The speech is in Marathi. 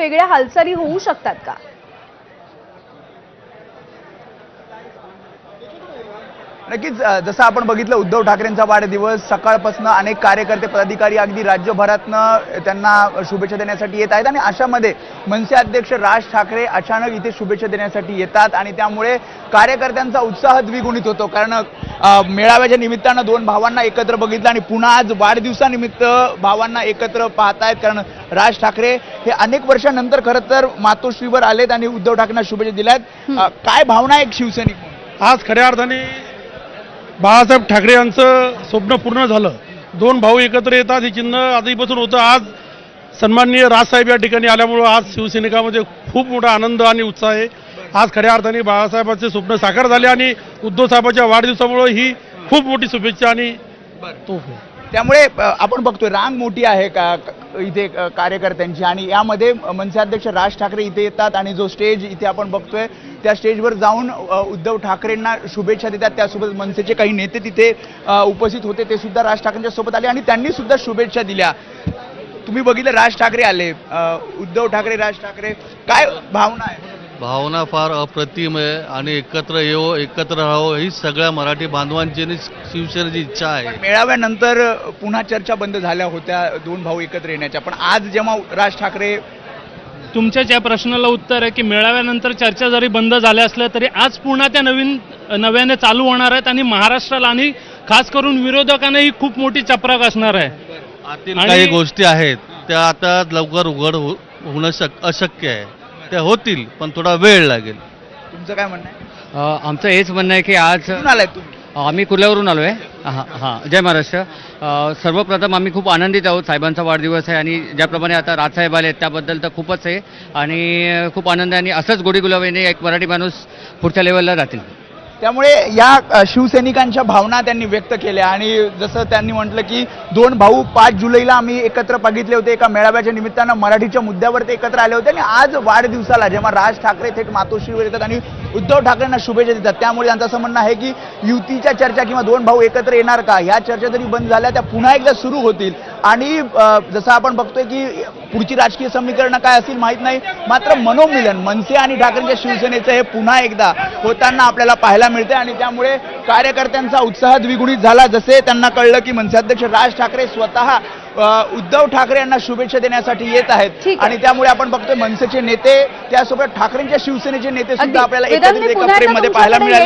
वेगळ्या हालचाली होऊ शकतात का? नक्कीच जसं आपण बघितलं उद्धव ठाकरेंचा वाढदिवस सकाळपासून अनेक कार्यकर्ते पदाधिकारी अगदी राज्यभरातनं त्यांना शुभेच्छा देण्यासाठी येत आहेत आणि अशामध्ये मनसे अध्यक्ष राज ठाकरे अचानक इथे शुभेच्छा देण्यासाठी येतात आणि त्यामुळे कार्यकर्त्यांचा उत्साह द्विगुणित होतो. कारण मेळाव्याच्या निमित्तानं दोन भावांना एकत्र बघितलं आणि पुन्हा आज वाढदिवसानिमित्त भावांना एकत्र पाहतायत. कारण राज ठाकरे हे अनेक वर्षानंतर खरं तर मातोश्रीवर आलेत आणि उद्धव ठाकरेंना शुभेच्छा दिल्यात. काय भावना एक शिवसैनिक? आज खऱ्या अर्थाने बाळासाहेब ठाकरे यांचं स्वप्न पूर्ण झालं. दोन भाऊ एकत्र येतात हे चिन्ह आधीपासून होतं. आज सन्माननीय राजसाहेब या ठिकाणी आल्यामुळं आज शिवसैनिकामध्ये खूप मोठा आनंद आणि उत्साह आहे. आज खऱ्या अर्थाने बाळासाहेबांचे स्वप्न साकार झाले आणि उद्धव साहेबांच्या वाढदिवसामुळं ही खूप मोठी शुभेच्छा आणि तोफ आहे. त्यामुळे आपण बघतोय रांग मोठी आहे का इथे कार्यकर्त्यांची. आणि यामध्ये मनसे अध्यक्ष राज ठाकरे इथे येतात आणि जो स्टेज इथे आपण बघतोय त्या स्टेजवर जाऊन उद्धव ठाकरेंना शुभेच्छा देतात. त्यासोबत मनसेचे काही नेते तिथे उपस्थित होते. ते सुद्धा राज ठाकरेंच्या सोबत आले आणि त्यांनी सुद्धा शुभेच्छा दिल्या. तुम्ही बघितलं राज ठाकरे आले. उद्धव ठाकरे राज ठाकरे. काय भावना आहे? भावना फार अप्रतिम आहे आणि एकत्र येऊ एकत्र राहावं ही सगळ्या मराठी बांधवांची आणि शिवसेनेची इच्छा आहे. मेळाव्यानंतर पुन्हा चर्चा बंद झाल्या होत्या दोन भाऊ एकत्र येण्याच्या. पण आज जेव्हा राज ठाकरे तुमच्या ज्या प्रश्नाला उत्तर आहे की मेळाव्यानंतर चर्चा जरी बंद झाल्या असल्या तरी आज पुन्हा त्या नवीन नव्याने चालू होणार आहेत आणि महाराष्ट्राला आणि खास करून विरोधकांना ही खूप मोठी चपराक असणार आहे. आतील आणि- काही गोष्टी आहेत त्या आता लवकर उघड हो- होणं शक अशक्य आहे. त्या होतील पण थोडा वेळ लागेल. तुमचं काय म्हणणं आहे? आमचं हेच म्हणणं आहे की आज कुठून आलाय तुम्ही? आम्ही कुर्ल्यावरून आलो आहे हां हां. जय महाराष्ट्र. अ, सर्वप्रथम आम्ही खूप आनंदित आहोत. साहेबांचा वाढदिवस आहे आणि ज्याप्रमाणे आता राजसाहेब आले त्याबद्दल तर खूपच आहे. आणि खूप आनंद आहे आणि असंच गोडी गुलाबीने एक मराठी माणूस पुढच्या लेवलला जातील त्यामुळे या शिवसैनिकांच्या भावना त्यांनी व्यक्त केल्या. आणि जसं त्यांनी म्हटलं की दोन भाऊ पाच जुलैला आम्ही एकत्र बघितले होते. एका मेळाव्याच्या निमित्तानं मराठीच्या मुद्द्यावर ते एकत्र आले होते. आणि आज वाढदिवसाला जेव्हा राज ठाकरे थेट मातोश्रीवर येतात आणि उद्धव ठाकरेंना शुभेच्छा देतात. त्यामुळे त्यांचं असं म्हणणं आहे की युतीच्या चर्चा किंवा दोन भाऊ एकत्र येणार का? ह्या चर्चा जरी बंद झाल्या त्या पुन्हा एकदा सुरू होतील. आणि जसं आपण बघतोय की पुढची राजकीय समीकरणं काय असतील माहीत नाही. मात्र मनोमिलन मनसे आणि ठाकरेंच्या शिवसेनेचं हे पुन्हा एकदा होताना आपल्याला पाहायला मिळते आणि त्यामुळे कार्यकर्त्यांचा उत्साह द्विगुणित झाला जसे त्यांना कळलं की मनसे अध्यक्ष राज ठाकरे स्वतः उद्धव ठाकरे यांना शुभेच्छा देण्यासाठी येत आहेत. आणि त्यामुळे आपण बघतोय मनसेचे नेते त्यासोबत ठाकरेंच्या शिवसेनेचे नेते. सुद्धा आपल्याला एकत्रित एका फ्रेममध्ये पाहायला मिळाले